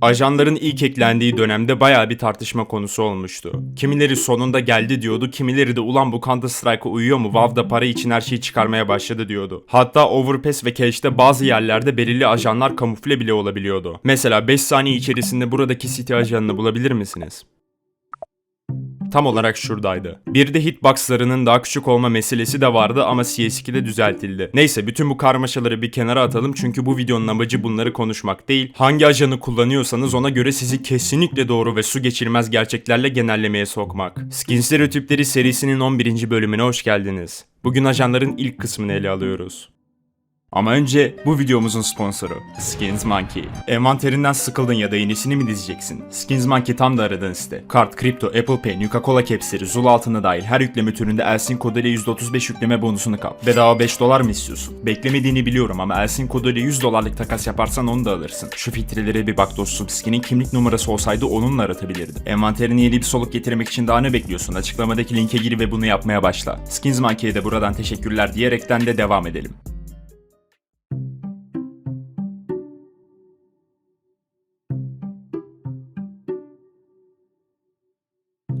Ajanların ilk eklendiği dönemde bayağı bir tartışma konusu olmuştu. Kimileri sonunda geldi diyordu, kimileri de ulan bu Counter Strike'a uyuyor mu, WoW'da para için her şeyi çıkarmaya başladı diyordu. Hatta Overpass ve Cache'de bazı yerlerde belirli ajanlar kamufle bile olabiliyordu. Mesela 5 saniye içerisinde buradaki City ajanını bulabilir misiniz? Tam olarak şuradaydı. Bir de hitboxlarının daha küçük olma meselesi de vardı ama CS2'de düzeltildi. Neyse bütün bu karmaşaları bir kenara atalım çünkü bu videonun amacı bunları konuşmak değil. Hangi ajanı kullanıyorsanız ona göre sizi kesinlikle doğru ve su geçirmez gerçeklerle genellemeye sokmak. Skin Stereotipleri serisinin 11. bölümüne hoş geldiniz. Bugün ajanların ilk kısmını ele alıyoruz. Ama önce bu videomuzun sponsoru Skins Monkey. Envanterinden sıkıldın ya da yenisini mi dizeceksin? Skins Monkey tam da aradığın site. Kart, kripto, Apple Pay, Nuka-Cola capsleri, Zul altına dahil her yükleme türünde Elsin koduyla %35 yükleme bonusunu kap. Bedava 5 dolar mı istiyorsun? Beklemediğini biliyorum ama Elsin koduyla 100 dolarlık takas yaparsan onu da alırsın. Şu filtrelere bir bak dostum. Skinin kimlik numarası olsaydı onunla aratabilirdi. Envanterini yeni bir soluk getirmek için daha ne bekliyorsun? Açıklamadaki linke gir ve bunu yapmaya başla. Skins Monkey'e de buradan teşekkürler diyerekten de devam edelim.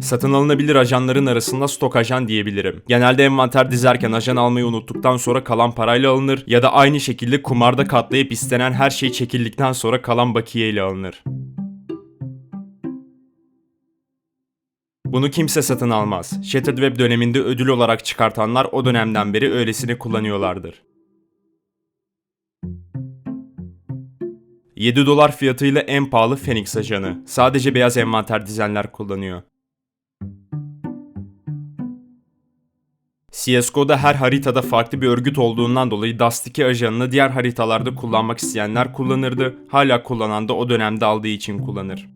Satın alınabilir ajanların arasında stok ajan diyebilirim. Genelde envanter dizerken ajan almayı unuttuktan sonra kalan parayla alınır ya da aynı şekilde kumarda katlayıp istenen her şey çekildikten sonra kalan bakiye ile alınır. Bunu kimse satın almaz. Shattered Web döneminde ödül olarak çıkartanlar o dönemden beri öylesini kullanıyorlardır. 7 dolar fiyatıyla en pahalı Phoenix ajanı. Sadece beyaz envanter dizenler kullanıyor. CSGO'da her haritada farklı bir örgüt olduğundan dolayı Dust 2 ajanını diğer haritalarda kullanmak isteyenler kullanırdı. Hala kullanan da o dönemde aldığı için kullanır.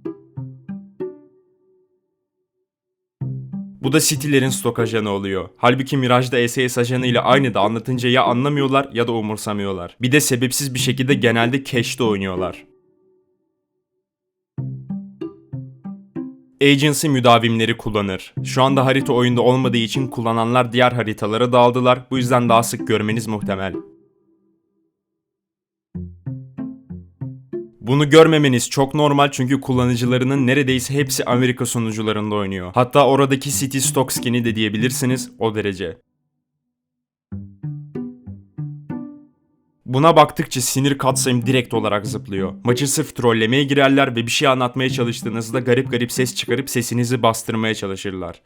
Bu da City'lerin stok ajanı oluyor. Halbuki Mirage'da SAS ajanı ile aynı da anlatınca ya anlamıyorlar ya da umursamıyorlar. Bir de sebepsiz bir şekilde genelde cache'de oynuyorlar. Agency müdavimleri kullanır. Şu anda harita oyunda olmadığı için kullananlar diğer haritalara dağıldılar. Bu yüzden daha sık görmeniz muhtemel. Bunu görmemeniz çok normal çünkü kullanıcılarının neredeyse hepsi Amerika sunucularında oynuyor. Hatta oradaki City Stock skin'i de diyebilirsiniz o derece. Buna baktıkça sinir katsayım direkt olarak zıplıyor. Maçı sırf trollemeye girerler ve bir şey anlatmaya çalıştığınızda garip garip ses çıkarıp sesinizi bastırmaya çalışırlar.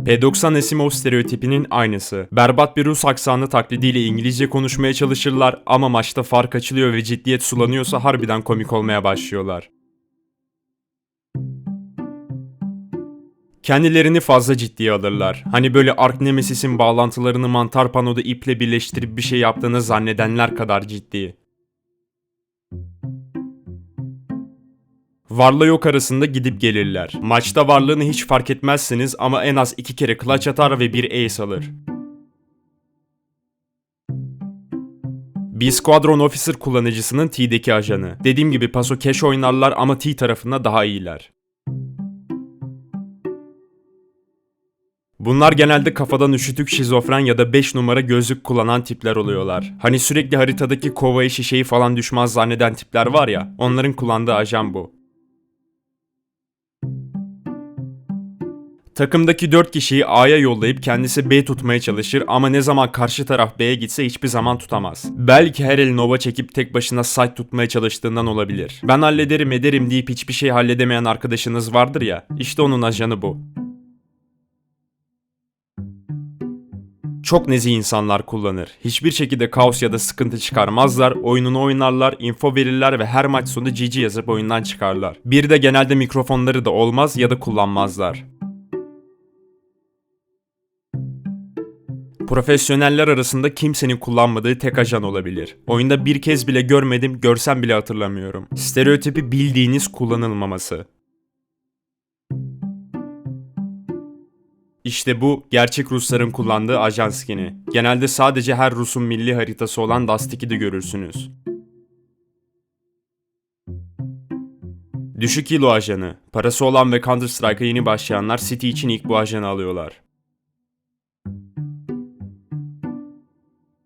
P90 Asimov stereotipinin aynısı. Berbat bir Rus aksanı taklidiyle İngilizce konuşmaya çalışırlar ama maçta fark açılıyor ve ciddiyet sulanıyorsa harbiden komik olmaya başlıyorlar. Kendilerini fazla ciddiye alırlar. Hani böyle Ark Nemesis'in bağlantılarını mantar panoda iple birleştirip bir şey yaptığını zannedenler kadar ciddi. Varla yok arasında gidip gelirler. Maçta varlığını hiç fark etmezsiniz ama en az iki kere clutch atar ve bir ace alır. Bir Squadron Officer kullanıcısının T'deki ajanı. Dediğim gibi paso cash oynarlar ama T tarafında daha iyiler. Bunlar genelde kafadan üşütük şizofren ya da 5 numara gözlük kullanan tipler oluyorlar. Hani sürekli haritadaki kovayı şişeyi falan düşmez zanneden tipler var ya, onların kullandığı ajan bu. Takımdaki 4 kişiyi A'ya yollayıp kendisi B tutmaya çalışır ama ne zaman karşı taraf B'ye gitse hiçbir zaman tutamaz. Belki her el Nova çekip tek başına site tutmaya çalıştığından olabilir. Ben hallederim ederim deyip hiçbir şey halledemeyen arkadaşınız vardır ya, işte onun ajanı bu. Çok nezih insanlar kullanır. Hiçbir şekilde kaos ya da sıkıntı çıkarmazlar, oyununu oynarlar, info verirler ve her maç sonu GG yazıp oyundan çıkarlar. Bir de genelde mikrofonları da olmaz ya da kullanmazlar. Profesyoneller arasında kimsenin kullanmadığı tek ajan olabilir. Oyunda bir kez bile görmedim, görsem bile hatırlamıyorum. Stereotipi bildiğiniz kullanılmaması. İşte bu gerçek Rusların kullandığı ajan skin'i. Genelde sadece her Rus'un milli haritası olan Dust 2'de görürsünüz. Düşük elo ajanı. Parası olan ve Counter Strike'a yeni başlayanlar City için ilk bu ajanı alıyorlar.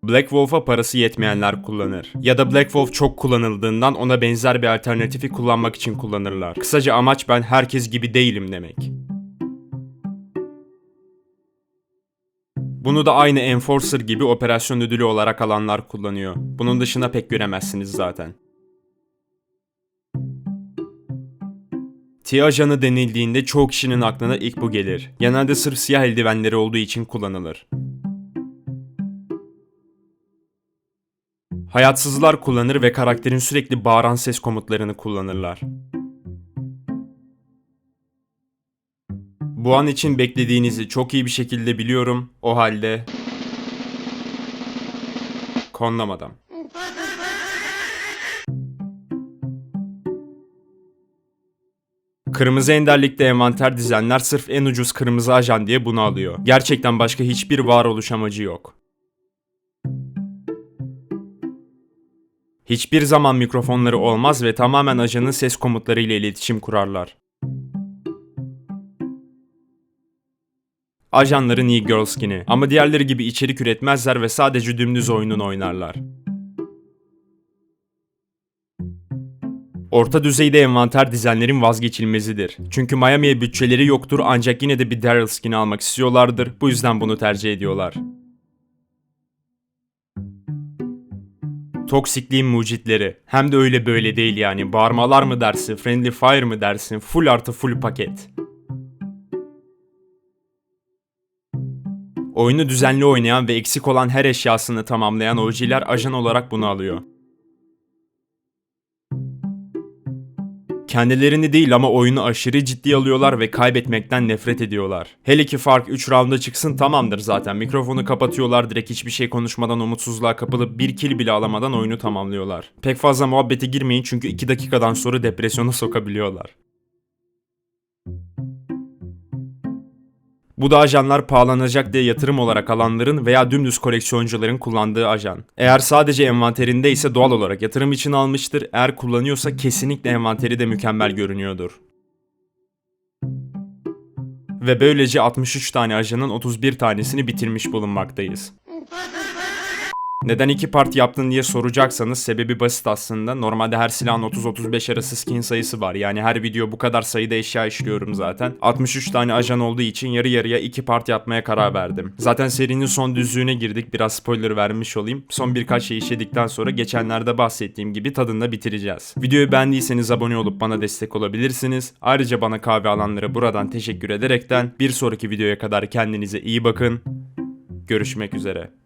Black Wolf'a parası yetmeyenler kullanır. Ya da Black Wolf çok kullanıldığından ona benzer bir alternatifi kullanmak için kullanırlar. Kısaca amaç ben herkes gibi değilim demek. Bunu da aynı Enforcer gibi operasyon ödülü olarak alanlar kullanıyor. Bunun dışında pek göremezsiniz zaten. T denildiğinde çoğu kişinin aklına ilk bu gelir. Genelde sırf siyah eldivenleri olduğu için kullanılır. Hayatsızlar kullanır ve karakterin sürekli bağıran ses komutlarını kullanırlar. Bu an için beklediğinizi çok iyi bir şekilde biliyorum. O halde... Konlam adam. Kırmızı enderlikte envanter dizenler sırf en ucuz kırmızı ajan diye bunu alıyor. Gerçekten başka hiçbir varoluş amacı yok. Hiçbir zaman mikrofonları olmaz ve tamamen ajanın ses komutlarıyla iletişim kurarlar. Ajanların iyi girl skin'i ama diğerleri gibi içerik üretmezler ve sadece dümdüz oyunun oynarlar. Orta düzeyde envanter dizenlerin vazgeçilmezidir. Çünkü Miami'ye bütçeleri yoktur ancak yine de bir Daryl skin almak istiyorlardır. Bu yüzden bunu tercih ediyorlar. Toksikliğin mucitleri. Hem de öyle böyle değil yani. Bağırmalar mı dersin, friendly fire mı dersin, full artı full paket. Oyunu düzenli oynayan ve eksik olan her eşyasını tamamlayan OG'ler ajan olarak bunu alıyor. Kendilerini değil ama oyunu aşırı ciddi alıyorlar ve kaybetmekten nefret ediyorlar. Hele ki fark 3 rounda çıksın tamamdır zaten. Mikrofonu kapatıyorlar direkt hiçbir şey konuşmadan umutsuzluğa kapılıp bir kill bile alamadan oyunu tamamlıyorlar. Pek fazla muhabbete girmeyin çünkü 2 dakikadan sonra depresyona sokabiliyorlar. Bu da ajanlar pahalanacak diye yatırım olarak alanların veya dümdüz koleksiyoncuların kullandığı ajan. Eğer sadece envanterinde ise doğal olarak yatırım için almıştır. Eğer kullanıyorsa kesinlikle envanteri de mükemmel görünüyordur. Ve böylece 63 tane ajanın 31 tanesini bitirmiş bulunmaktayız. Neden iki part yaptın diye soracaksanız sebebi basit aslında. Normalde her silahın 30-35 arası skin sayısı var. Yani her video bu kadar sayıda eşya işliyorum zaten. 63 tane ajan olduğu için yarı yarıya iki part yapmaya karar verdim. Zaten serinin son düzlüğüne girdik. Biraz spoiler vermiş olayım. Son birkaç şey işledikten sonra geçenlerde bahsettiğim gibi tadında bitireceğiz. Videoyu beğendiyseniz abone olup bana destek olabilirsiniz. Ayrıca bana kahve alanlara buradan teşekkür ederekten bir sonraki videoya kadar kendinize iyi bakın. Görüşmek üzere.